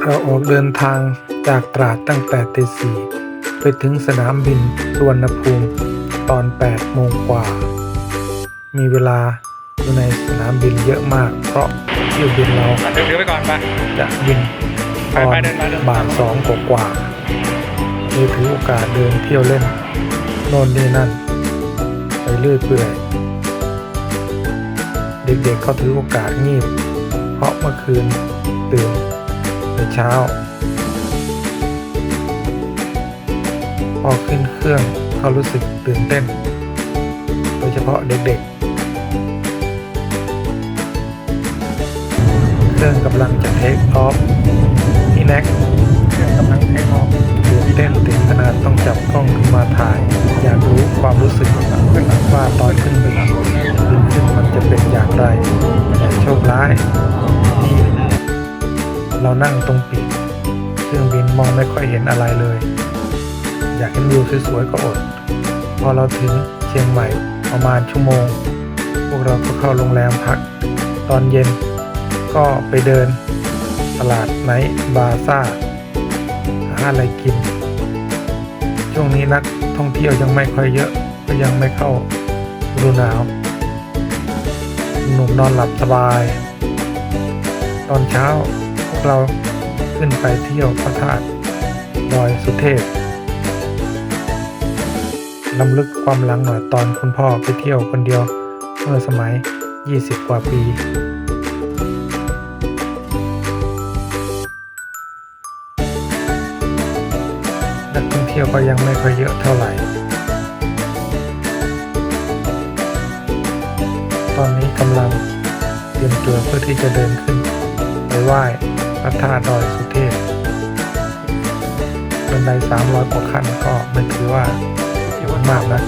เราออกเดินทางจากตราดตั้งแต่ตีสี่ไปถึงสนามบินสุวรรณภูมิตอน 8 โมงกว่า มีเวลาอยู่ในสนามบินเยอะมาก เพราะเที่ยวบินเราอะถือถือไปก่อนไปจะบินตอนไปๆเดินมาเดินมาบ่ายสองกว่าๆเลยถือโอกาสเดินเที่ยวเล่นโน่นนี่นั่น ไปเรื่อยเปื่อยเด็กๆก็ถือโอกาสงีบ เพราะเมื่อคืนตื่น แต่เช้า พอขึ้นเครื่องเขารู้สึกตื่นเต้น โดยเฉพาะเด็กๆ เครื่องกำลังจะเทคออฟพี่แน็กเครื่องกำลังเทคออฟตื่นเต้นถึงขนาดต้องจับกล้องขึ้นมาถ่าย อยากรู้ความรู้สึกว่าตอนขึ้นไปบินขึ้นมันจะเป็นอย่างไรแต่โชคร้ายที่ เรานั่งตรงปีกเครื่องบินมองไม่ค่อยเห็นอะไรเลย อยากเห็นวิวสวยๆก็อด พอเราถึงเชียงใหม่ประมาณชั่วโมง พวกเราก็เข้าโรงแรมพัก ตอนเย็นก็ไปเดินตลาดไนท์บาซ่าหาอะไรกิน ช่วงนี้นักท่องเที่ยวยังไม่ค่อยเยอะก็ยังไม่เข้าฤดูหนาวหนุ่มนอนหลับสบาย ตอนเช้า เราขึ้นไปเที่ยวพระธาตุดอยสุเทพลำลึกความหลังหน่อยตอนคุณพ่อไปเที่ยวคนเดียวเมื่อสมัย 20 กว่าปี นักท่องเที่ยวก็ยังไม่ค่อยเยอะเท่าไหร่ ตอนนี้กำลังเตรียมตัวเพื่อที่จะเดินขึ้น ไปไหว้ พระธาตุดอยสุเทพบันได300กว่าขั้นก็ไม่ถือว่าสูงมากนะ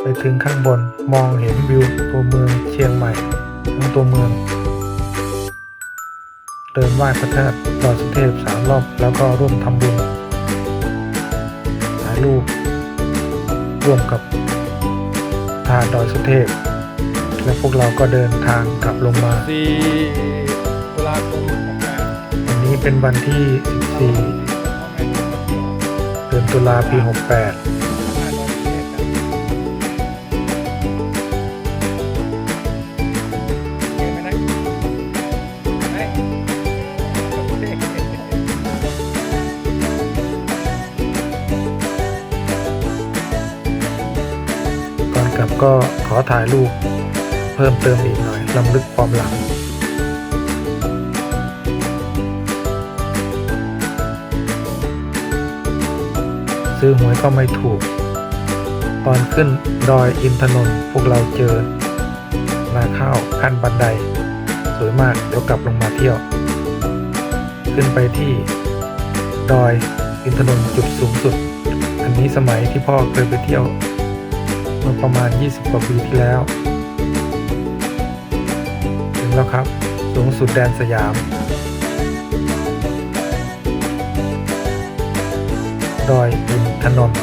ไปถึงข้างบนมองเห็นวิวตัวเมืองเชียงใหม่ทั้งตัวเมือง เดินไหว้พระธาตุดอยสุเทพสามรอบ แล้วก็ร่วมทำบุญถ่ายรูปร่วมกับทาตุดอยสุเทพ และพวกเราก็เดินทางกลับลงมาสี่ตุลาคมหกแปดวันนี้เป็นวันที่ 14 เดือนตุลาปี 68 ก็ขอถ่ายรูปเพิ่มเติมอีกหน่อยลำลึกความหลังซื้อหวยก็ไม่ถูก ตอนขึ้นดอยอินทนนท์พวกเราเจอนาข้าวขั้นบันได สวยมากเดี๋ยวกลับลงมาเที่ยว ขึ้นไปที่ดอยอินทนนท์จุดสูงสุด อันนี้สมัยที่พ่อเคยไปเที่ยว เมื่อประมาณ 20 กว่าปีที่แล้วถึงแล้วครับ สูงสุดแดนสยาม ดอยอินทนนท์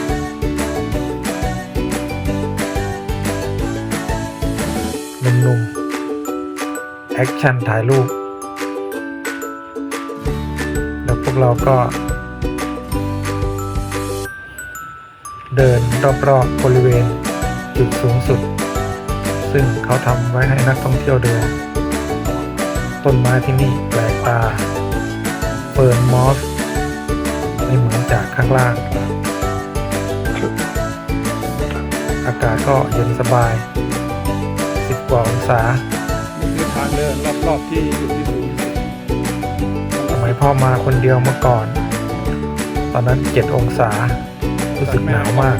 หนุ่มๆแอคชั่นถ่ายรูป แล้วพวกเราก็เดินรอบๆบริเวณ จุดสูงสุด ซึ่งเขาทำไว้ให้นักท่องเที่ยวเดินต้นไม้ที่นี่แปลกตาเฟิร์นมอสไม่เหมือนจากข้างล่าง อากาศก็เย็นสบาย 10 กว่าองศานี่คือทางเดินรอบๆที่จุดที่สูงที่สุดสมัยพ่อมาคนเดียวเมื่อก่อน ตอนนั้น 7 องศา รู้สึกหนาวมาก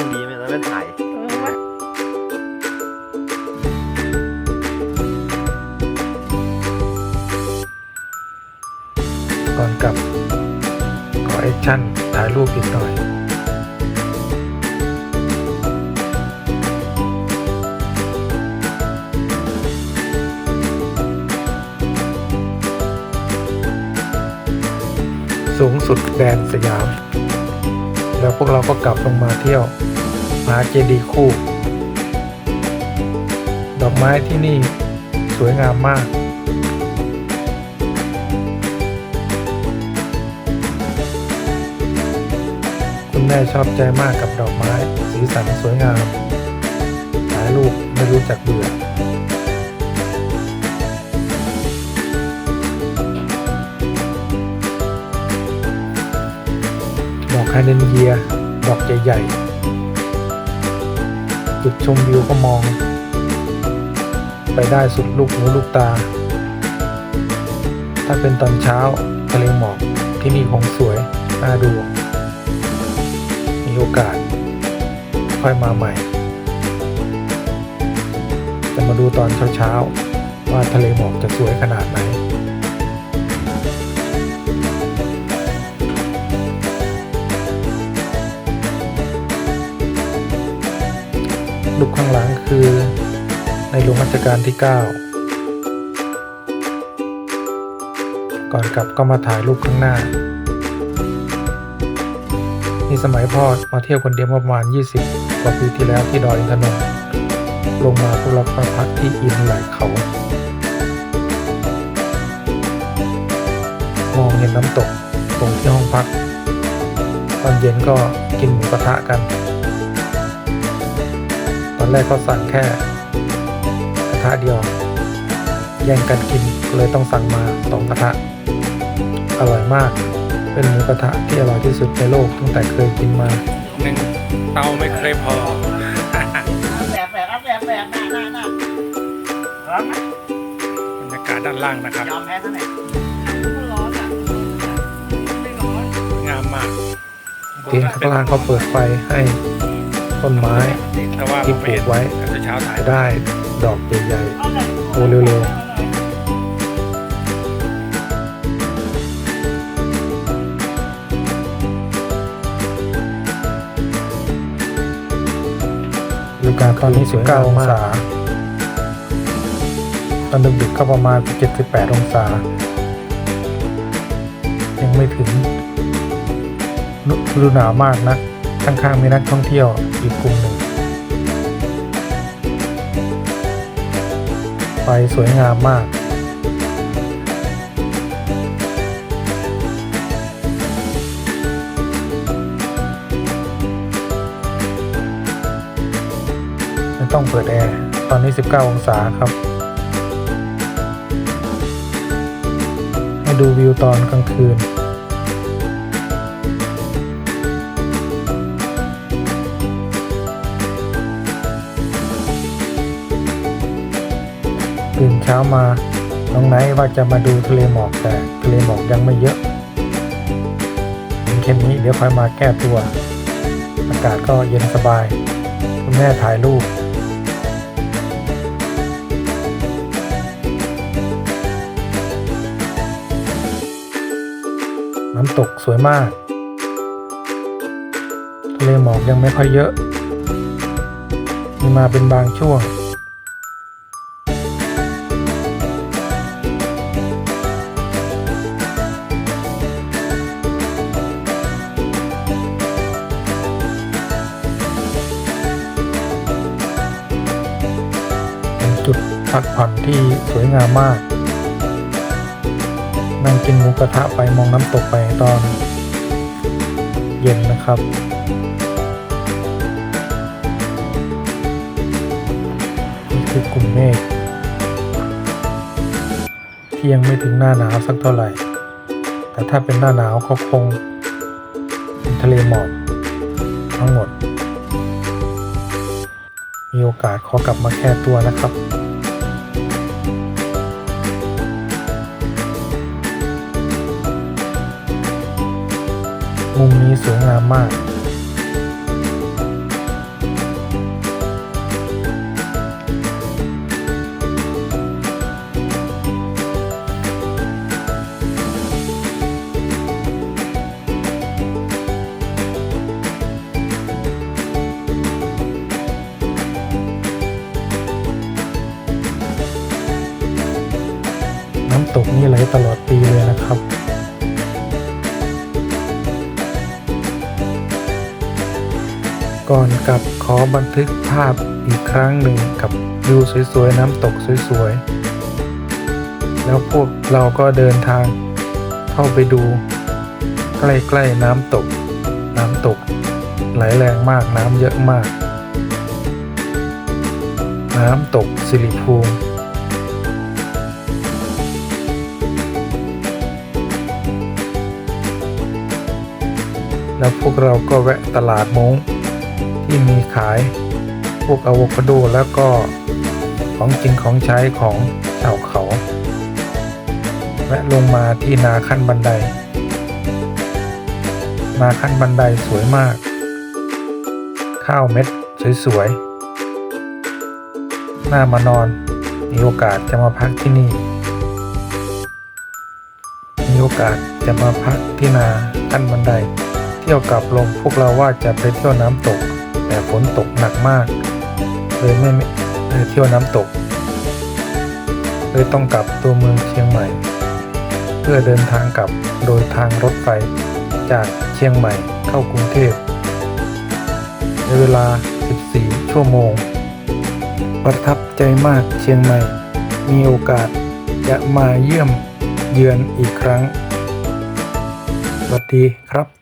องนี้มแล้วมันถ่ก่อนกลับขอแอคชั่นถ่ายรูปอีกหน่อยสูงสุดแดนสยาม แล้วพวกเราก็กลับลงมาเที่ยว หาเจดีย์คู่ ดอกไม้ที่นี่สวยงามมากคุณแม่ชอบใจมากกับดอกไม้ สีสันสวยงามถ่ายรูปไม่รู้จักเบื่อดอกไฮเดรนเยีย ดอกใหญ่ๆ จุดชมวิวก็มอง ไปได้สุดลูกหูลูกตา ถ้าเป็นตอนเช้าทะเลหมอกที่นี่คงสวยน่าดู มีโอกาส ค่อยมาใหม่ จะมาดูตอนเช้าๆว่าทะเลหมอกจะสวยขนาดไหน รูปข้างหลังคือในหลวงรัชกาลที่ 9 ก่อนกลับก็มาถ่ายรูปข้างหน้า นี่สมัยพ่อมาเที่ยวคนเดียวประมาณ 20 กว่าปีที่แล้วที่ดอยอินทนนท์ลงมาพวกเราก็พักที่อินไหลเขามองเห็นน้ำตกตรงที่ห้องพัก ตอนเย็นก็กินหมูกระทะกัน แรกก็สั่งแค่กระทะเดียว แย่งกันกินก็เลยต้องสั่งมาสองกระทะ อร่อยมาก เป็นหมูกระทะที่อร่อยที่สุดในโลกตั้งแต่เคยกินมาหนึ่งเตาไม่เคยพอแบกแบกครับแบกแบกหน้าหน้าหน้าร้อนไหมบรรยากาศด้านล่างนะครับยอมแพ้ซะหน่อยงามมากเตียงข้างล่างเขาเปิดไฟให้ต้นไม้ แต่ว่าที่ปลูกไว้แต่เช้าถ่ายจะได้ดอกใหญ่ๆโตเร็วๆดูการตอนนี้ 19 องศา ตอนดึกๆก็ประมาณ 78 องศา ยังไม่ถึงฤฤดูหนาวมากนะข้างๆมีนักท่องเที่ยวอีกกลุ่มหนึ่ง สวยงามมากไม่ต้องเปิดแอร์ ตอนนี้ 19 องศาครับ ให้ดูวิวตอนกลางคืน ช้ามาน้องไนท์ว่าจะมาดูทะเลหมอกแต่ทะเลหมอกยังไม่เยอะเห็นแค่นี้เดี๋ยวค่อยมาแก้ตัว อากาศก็เย็นสบาย คุณแม่ถ่ายรูปน้ำตกสวยมาก ทะเลหมอกยังไม่ค่อยเยอะ มีมาเป็นบางช่วง พักผ่อนที่สวยงามมาก นั่งกินหมูกระทะไปมองน้ำตกไปตอน เย็นนะครับ นี่คือกลุ่มเมฆที่ยังไม่ถึงหน้าหนาวสักเท่าไหร่ แต่ถ้าเป็นหน้าหนาวก็คงเป็นทะเลหมอกทั้งหมด มีโอกาสขอกลับมาแค่ตัวนะครับ สวยงามมาก นกับขอบันทึกภาพอีกครั้งหนึ่งกับวิวสวยๆ น้ำตกสวยๆ แล้วพวกเราก็เดินทางเข้าไปดู ใกล้ๆน้ำตก น้ำตกไหลแรงมากน้ำเยอะมาก น้ำตกสิริภูมิแล้วพวกเราก็แวะตลาดมง ที่มีขายพวกอะโวคาโดแล้วก็ของกินของใช้ของชาวเขาแวะลงมาที่นาขั้นบันได นาขั้นบันไดสวยมาก ข้าวเม็ดสวยๆ น่ามานอน มีโอกาสจะมาพักที่นี่ มีโอกาสจะมาพักที่นาขั้นบันได เที่ยวกลับลงพวกเราว่าจะไปเที่ยวน้ำตก แต่ฝนตกหนักมากเลยไม่ได้เที่ยวน้ำตกเลยต้องกลับตัวเมืองเชียงใหม่ เพื่อเดินทางกลับโดยทางรถไฟจากเชียงใหม่เข้ากรุงเทพในเวลา 14 ชั่วโมง ประทับใจมากเชียงใหม่ มีโอกาสจะมาเยี่ยมเยือนอีกครั้ง สวัสดีครับ